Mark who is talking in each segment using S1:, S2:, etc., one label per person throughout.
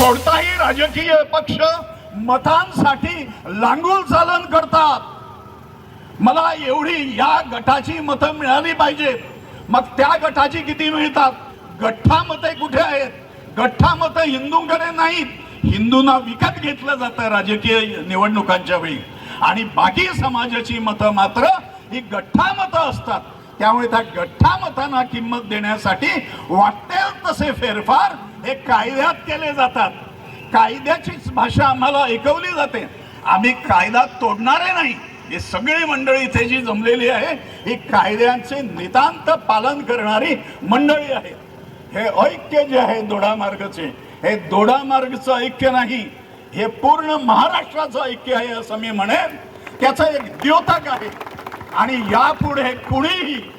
S1: कोणताही राजकीय पक्ष मतांसाठी लांगूल चालन करतात. मला एवढी या गटाची मतं मिळाली पाहिजेत मग त्या गटाची किती मिळतात? गठ्ठा मते कुठे आहेत? गठ्ठा मतं हिंदूंकडे नाहीत. हिंदूंना विकत घेतलं जातं राजकीय निवडणुकांच्या वेळी. आणि बाकी समाजाची मतं मात्र ही गठ्ठा मतं असतात. त्यामुळे त्या गठ्ठा मतांना किंमत देण्यासाठी वाटेल तसे फेरफार हे कायद्यात केले जातात. कायद्याचीच भाषा आम्हाला ऐकवली जाते. आम्ही कायदा तोडणारे नाही. ही सगळी मंडळी इथे जी जमलेली आहे ही कायद्यांचे नितांत पालन करणारी मंडळी आहे. हे ऐक्य जे आहे दोडामार्गचे हे दोडामार्गचं ऐक्य नाही. हे पूर्ण महाराष्ट्राचं ऐक्य आहे असं मी म्हणेन. त्याचं एक द्योतक आहे. आणि यापुढे कुणीही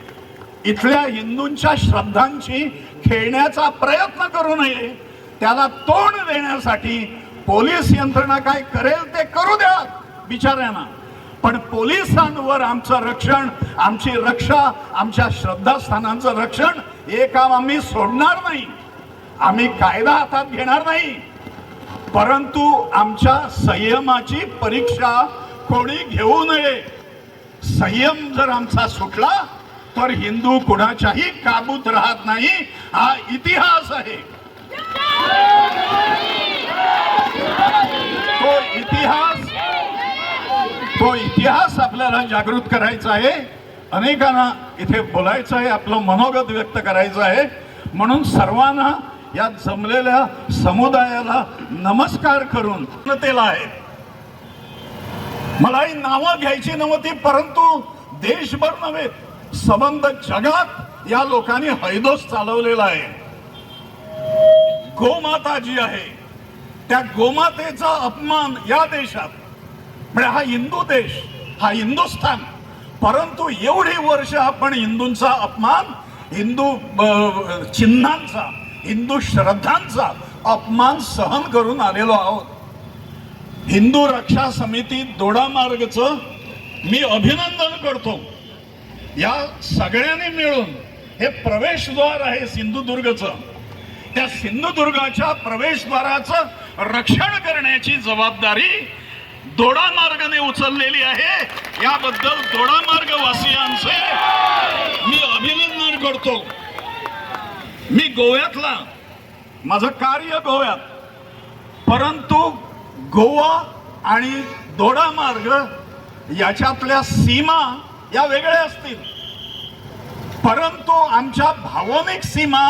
S1: इथल्या हिंदूंच्या श्रद्धांची खेळण्याचा प्रयत्न करू नये त्याला तोंड देण्यासाठी पोलीस यंत्रणा काय करेल ते करू द्या बिचाऱ्यांना. पण पोलिसांवर आमचं रक्षण आमची रक्षा आमच्या श्रद्धास्थानांचं रक्षण हे काम आम्ही सोडणार नाही. आम्ही कायदा हातात घेणार नाही. परंतु आमच्या संयमाची परीक्षा कोणी घेऊ नये. संयम जर आमचा सुटला तर हिंदू कुणाच्याही काबूत राहत नाही. हा इतिहास आहे. तो इतिहास तो इतिहास आपल्याला जागृत करायचा आहे. अनेकांना इथे बोलायचं आहे आपलं मनोगत व्यक्त करायचं आहे. म्हणून सर्वांना या जमलेल्या समुदायाला नमस्कार करून जनतेला आहे. मला ही नावं घ्यायची नव्हती परंतु देशभर नव्हे संबंध जगात या लोकांनी हैदोस चालवलेला आहे. गोमाता जी आहे. त्या गोमातेचा अपमान या देशात म्हणजे हा हिंदू देश हा हिंदुस्थान परंतु एवढी वर्ष आपण हिंदूंचा अपमान हिंदू चिन्हांचा हिंदू श्रद्धांचा अपमान सहन करून आलेलो आहोत. हिंदू रक्षा समिती दोडामार्गचं मी अभिनंदन करतो. या सगळ्यांनी मिळून हे प्रवेशद्वार आहे सिंधुदुर्गचं. त्या सिंधुदुर्गाच्या प्रवेशद्वाराचं रक्षण करण्याची जबाबदारी दोडामार्गाने उचललेली आहे. याबद्दल दोडामार्ग वासियांचे मी अभिनंदन करतो. मी गोव्यातला माझं कार्य गोव्यात. परंतु गोवा आणि दोडा मार्ग याच्यातल्या सीमा या वेगळ्या असतील. परंतु आमच्या भावनिक सीमा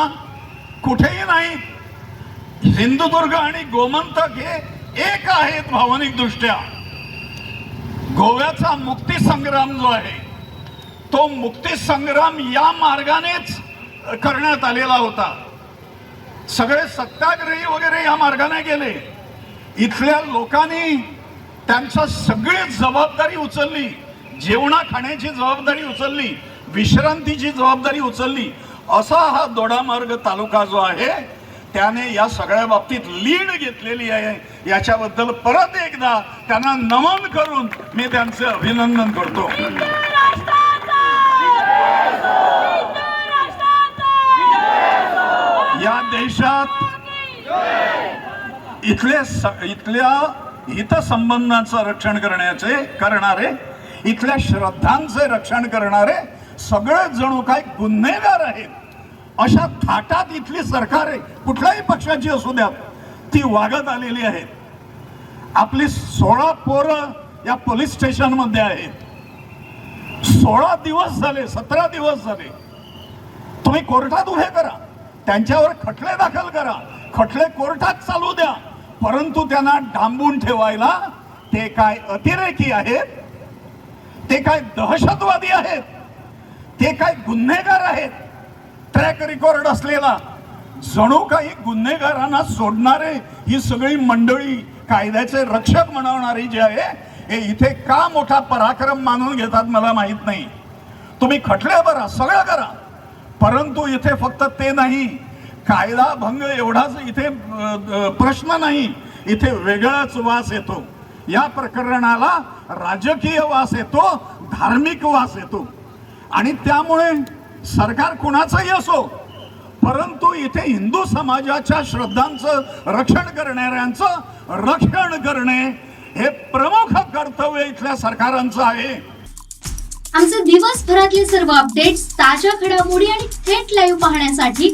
S1: कुठेही नाही सिंधुदुर्ग आणि गोमंतक हे एक आहेत भावनिक दृष्ट्या गोव्याचा मुक्ती संग्राम जो आहे तो मुक्ती संग्राम या मार्गानेच करण्यात आलेला होता. सगळे सत्याग्रही वगैरे या मार्गाने गेले. इथल्या लोकांनी त्यांचा सगळी जबाबदारी उचलली. जेवणा खाण्याची जबाबदारी उचलली. विश्रांतीची जबाबदारी उचलली. असा हा दोडामार्ग तालुका जो आहे त्याने या सगळ्या बाबतीत लीड घेतलेली आहे. याच्याबद्दल परत एकदा त्यांना नमन करून मी त्यांचे अभिनंदन करतो. या देशात इथले स- इथल्या हितसंबंधांचं रक्षण करण्याचे करणारे इथल्या श्रद्धांचे रक्षण करणारे सगळे जणू काय गुन्हेगार आहेत. अशा थाटात इथली सरकारे कुठल्याही पक्षाची असू द्यात ती वागत आलेली आहेत. आपली सोळा पोरं या पोलीस स्टेशनमध्ये आहेत. सोळा दिवस झाले सतरा दिवस झाले. तुम्ही कोर्टात उभे करा. त्यांच्यावर खटले दाखल करा. खटले कोर्टात चालू द्या. परंतु त्यांना डांबून ठेवायला ते काय अतिरेकी आहेत ते काय दहशतवादी आहेत ते काय गुन्हेगार आहेत. ट्रॅक रेकॉर्ड असलेला जणू काही गुन्हेगारांना सोडणारे ही सगळी मंडळी कायद्याचे रक्षक म्हणवणारी जी आहे हे इथे का मोठा पराक्रम मानून घेतात मला माहीत नाही. तुम्ही खटले बरा सगळं करा. परंतु इथे फक्त ते नाही. कायदा भंग एवढाच इथे प्रश्न नाही. इथे वेगळाच वास येतो. या प्रकरणाला राजकीय वास येतो धार्मिक वास येतो. आणि त्यामुळे सरकार कुणाचंही असो परंतु इथे हिंदू समाजाच्या श्रद्धांचं रक्षण करणाऱ्यांचं रक्षण करणे हे प्रमुख कर्तव्य इथल्या सरकारांचं आहे.
S2: आमचे दिवसभरातले सर्व अपडेट्स ताज्या घडामोडी आणि थेट लाईव्ह पाहण्यासाठी